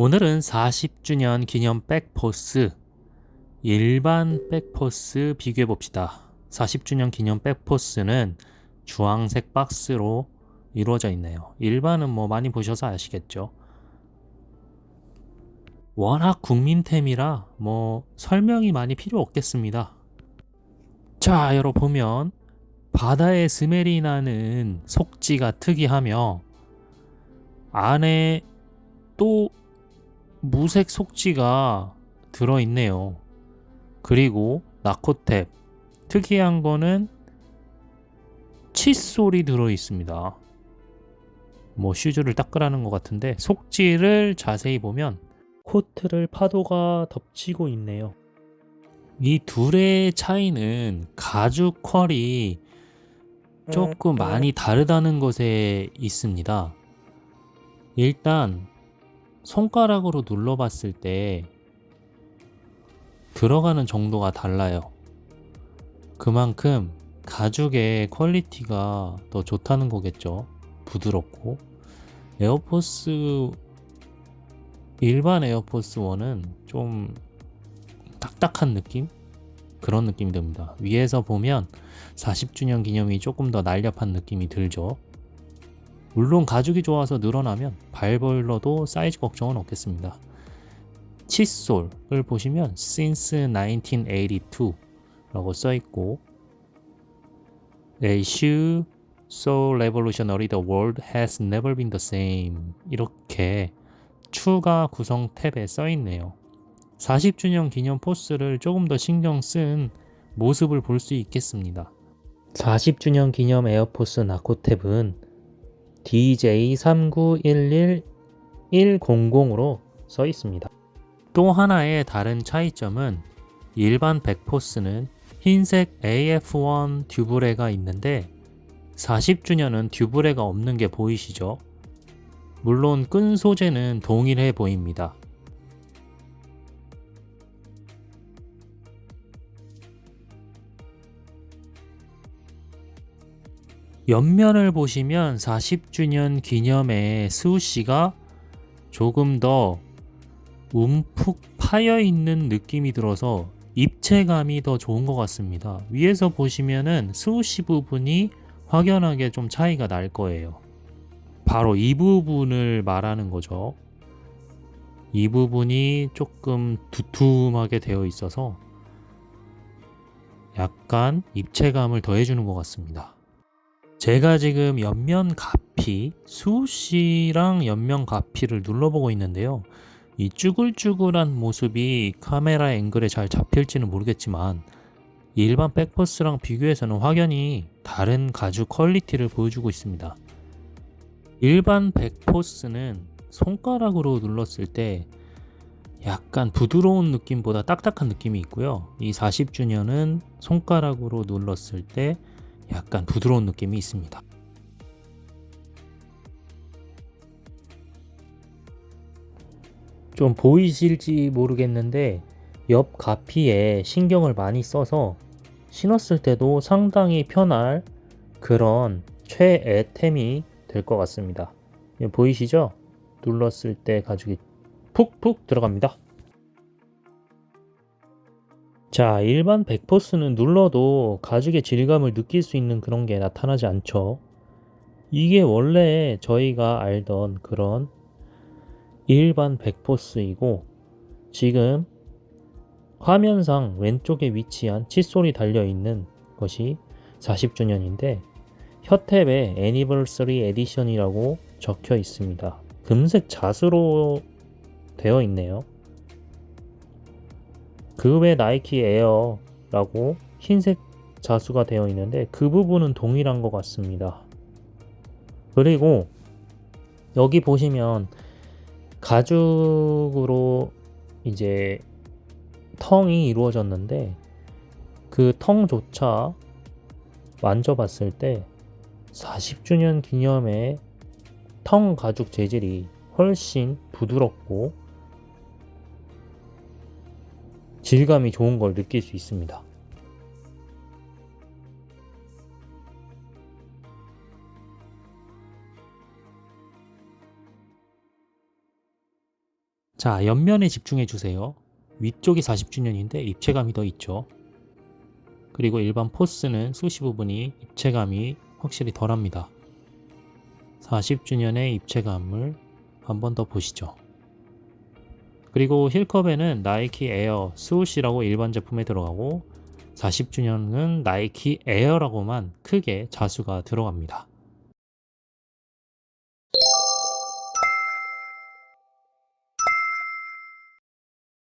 오늘은 40주년 기념 백포스 일반 백포스 비교해 봅시다. 40주년 기념 백포스는 주황색 박스로 이루어져 있네요. 일반은 뭐 많이 보셔서 아시겠죠? 워낙 국민템이라 뭐 설명이 많이 필요 없겠습니다. 자, 여러분 보면 바다의 스멜이 나는 속지가 특이하며 안에 또 무색 속지가 들어있네요. 그리고 나코탭 특이한 거는 칫솔이 들어있습니다. 뭐 슈즈를 닦으라는 것 같은데 속지를 자세히 보면 코트를 파도가 덮치고 있네요. 이 둘의 차이는 가죽 컬이 조금 많이 다르다는 것에 있습니다. 일단 손가락으로 눌러봤을 때 들어가는 정도가 달라요. 그만큼 가죽의 퀄리티가 더 좋다는 거겠죠. 부드럽고. 에어포스, 일반 에어포스 1은 좀 딱딱한 느낌? 그런 느낌이 듭니다. 위에서 보면 40주년 기념이 조금 더 날렵한 느낌이 들죠. 물론 가죽이 좋아서 늘어나면 발벌러도 사이즈 걱정은 없겠습니다. 칫솔을 보시면 since 1982라고 써 있고 A shoe so revolutionary the world has never been the same 이렇게 추가 구성 탭에 써 있네요. 40주년 기념 포스를 조금 더 신경 쓴 모습을 볼 수 있겠습니다. 40주년 기념 에어포스 나코탭은 DJ3911100으로 써 있습니다. 또 하나의 다른 차이점은 일반 백포스는 흰색 AF1 듀브레가 있는데 40주년은 듀브레가 없는 게 보이시죠? 물론 끈 소재는 동일해 보입니다. 옆면을 보시면 40주년 기념의 스우시가 조금 더 움푹 파여 있는 느낌이 들어서 입체감이 더 좋은 것 같습니다. 위에서 보시면은 스우시 부분이 확연하게 좀 차이가 날 거예요. 바로 이 부분을 말하는 거죠. 이 부분이 조금 두툼하게 되어 있어서 약간 입체감을 더해주는 것 같습니다. 제가 지금 옆면 가피, 수시랑 옆면 가피를 눌러보고 있는데요. 이 쭈글쭈글한 모습이 카메라 앵글에 잘 잡힐지는 모르겠지만 일반 백퍼스랑 비교해서는 확연히 다른 가죽 퀄리티를 보여주고 있습니다. 일반 백포스는 손가락으로 눌렀을 때 약간 부드러운 느낌보다 딱딱한 느낌이 있고요. 이 40주년은 손가락으로 눌렀을 때 약간 부드러운 느낌이 있습니다. 좀 보이실지 모르겠는데 옆 가피에 신경을 많이 써서 신었을 때도 상당히 편할 그런 최애템이 될 것 같습니다. 보이시죠? 눌렀을 때 가죽이 푹푹 들어갑니다. 자, 일반 백포스는 눌러도 가죽의 질감을 느낄 수 있는 그런 게 나타나지 않죠. 이게 원래 저희가 알던 그런 일반 백포스이고 지금 화면상 왼쪽에 위치한 칫솔이 달려있는 것이 40주년인데 혀탭에 애니버서리 에디션이라고 적혀 있습니다. 금색 자수로 되어 있네요. 그 외 나이키 에어라고 흰색 자수가 되어 있는데 그 부분은 동일한 것 같습니다. 그리고 여기 보시면 가죽으로 이제 텅이 이루어졌는데 그 텅조차 만져봤을 때 40주년 기념의 텅 가죽 재질이 훨씬 부드럽고 질감이 좋은 걸 느낄 수 있습니다. 자, 옆면에 집중해 주세요. 위쪽이 40주년인데 입체감이 더 있죠. 그리고 일반 포스는 수시 부분이 입체감이 확실히 덜합니다. 40주년의 입체감을 한 번 더 보시죠. 그리고 힐컵에는 나이키 에어 스우시라고 일반 제품에 들어가고 40주년은 나이키 에어라고만 크게 자수가 들어갑니다.